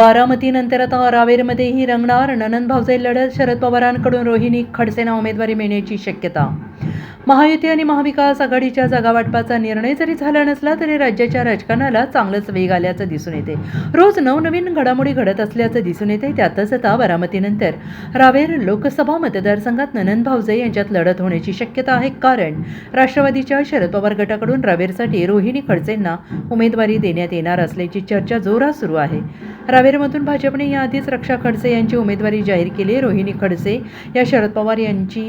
बारामतीनंतर आता रावेरमध्येही रंगणार. ननंद भावजे लढत शरद पवारांकडून रोहिणी खडसेंना उमेदवारी मिळण्याची शक्यता. महायुती आणि महाविकास आघाडीच्या जागावाटपाचा निर्णय जरी झाला नसला तरी राज्याच्या राजकारणाला चांगलंच वेग आल्याचं दिसून येते. रोज नवनवीन घडामोडी घडत असल्याचं दिसून येते. त्यातच आता बारामतीनंतर रावेर लोकसभा मतदारसंघात ननंद भावजे यांच्यात लढत होण्याची शक्यता आहे. कारण राष्ट्रवादीच्या शरद पवार गटाकडून रावेरसाठी रोहिणी खडसेंना उमेदवारी देण्यात येणार असल्याची चर्चा जोरात सुरू आहे. रावेरमधून भाजपने याआधीच रक्षा खडसे यांची उमेदवारी जाहीर केली. रोहिणी खडसे या शरद पवार यांची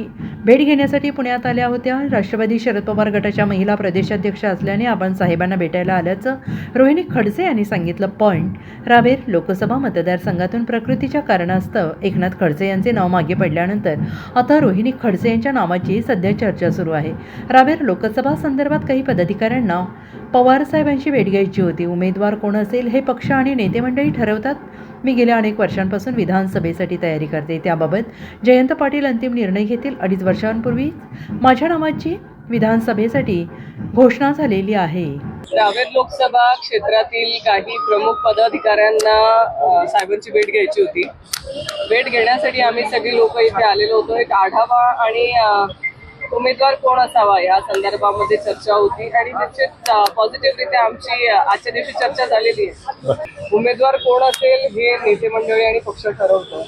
भेट घेण्यासाठी पुण्यात आल्या होत्या. राष्ट्रवादी शरद पवार गटाच्या महिला प्रदेशाध्यक्ष असल्याने आपण साहेबांना भेटायला आल्याचं रोहिणी खडसे यांनी सांगितलं. पण रावेर लोकसभा मतदारसंघातून प्रकृतीच्या कारणास्तव एकनाथ खडसे यांचे नाव मागे पडल्यानंतर आता रोहिणी खडसे यांच्या नावाची सध्या चर्चा सुरू आहे. रावेर लोकसभा संदर्भात काही पदाधिकाऱ्यांना पवारसाहेबांची भेट घ्यायची होती. उमेदवार कोण असेल हे पक्ष आणि नेते मंडळी ठरवतात. मी गेल्या अनेक वर्षांपासून विधानसभेसाठी तयारी करते. त्याबाबत जयंत पाटील अंतिम निर्णय घेतील अडीच वर्षांपूर्वी. माझ्या नावाची विधानसभेसाठी घोषणा झालेली आहे. रावेर लोकसभा क्षेत्रातील काही प्रमुख पदाधिकाऱ्यांना साहेबांची भेट घ्यायची होती. भेट घेण्यासाठी आम्ही सगळी लोक इथे आलेलो होतो. एक आढावा आणि उमेदवार कोण असावा? या संदर्भामध्ये चर्चा होती आणि निश्चित पॉझिटिव्हरित्या आमची आजच्या दिवशी चर्चा झालेली आहे. उमेदवार कोण असेल हे नेते मंडळी आणि पक्ष ठरवतो.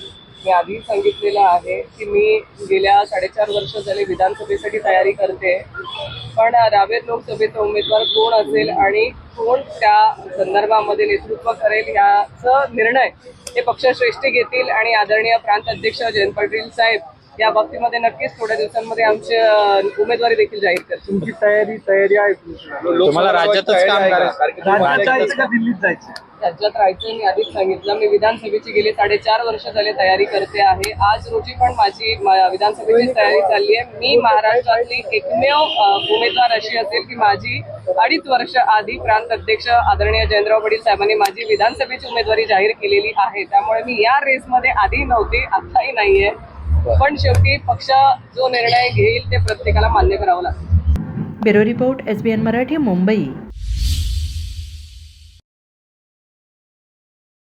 मी आधी सांगितलेलं आहे की मी गेल्या साडेचार वर्ष झाले विधानसभेसाठी तयारी करते. पण रावेर लोकसभेचा उमेदवार कोण असेल आणि कोण त्या संदर्भामध्ये नेतृत्व करेल ह्याचा निर्णय हे पक्षश्रेष्ठी घेतील आणि आदरणीय प्रांत अध्यक्ष जयंत पाटील साहेब या बाबतीमध्ये नक्कीच थोड्या दिवसांमध्ये आमची उमेदवारी देखील जाहीर करतील. तुमची तयारी तयारी आहे तुम्हाला राज्यातच काम राज्यात का दिल्लीत जायचं? राज्यात राहायचं मी आधीच सांगितलं. मी विधानसभेची गेली साडेचार वर्ष झाले तयारी करते आहे. आज रोजी पण माझी विधानसभेची तयारी चालली आहे. मी महाराष्ट्रातली एकमेव उमेदवार अशी असेल की माझी अडीच वर्ष आधी प्रांत अध्यक्ष आदरणीय जयंतराव पाटील साहेबांनी माझी विधानसभेची उमेदवारी जाहीर केलेली आहे. त्यामुळे मी या रेसमध्ये आधी नव्हते आताही नाहीये. पण शेवटी पक्ष जो निर्णय घेईल ते प्रत्येकाला मान्य करावं लागतं. Bureau report S B N Marathi Mumbai.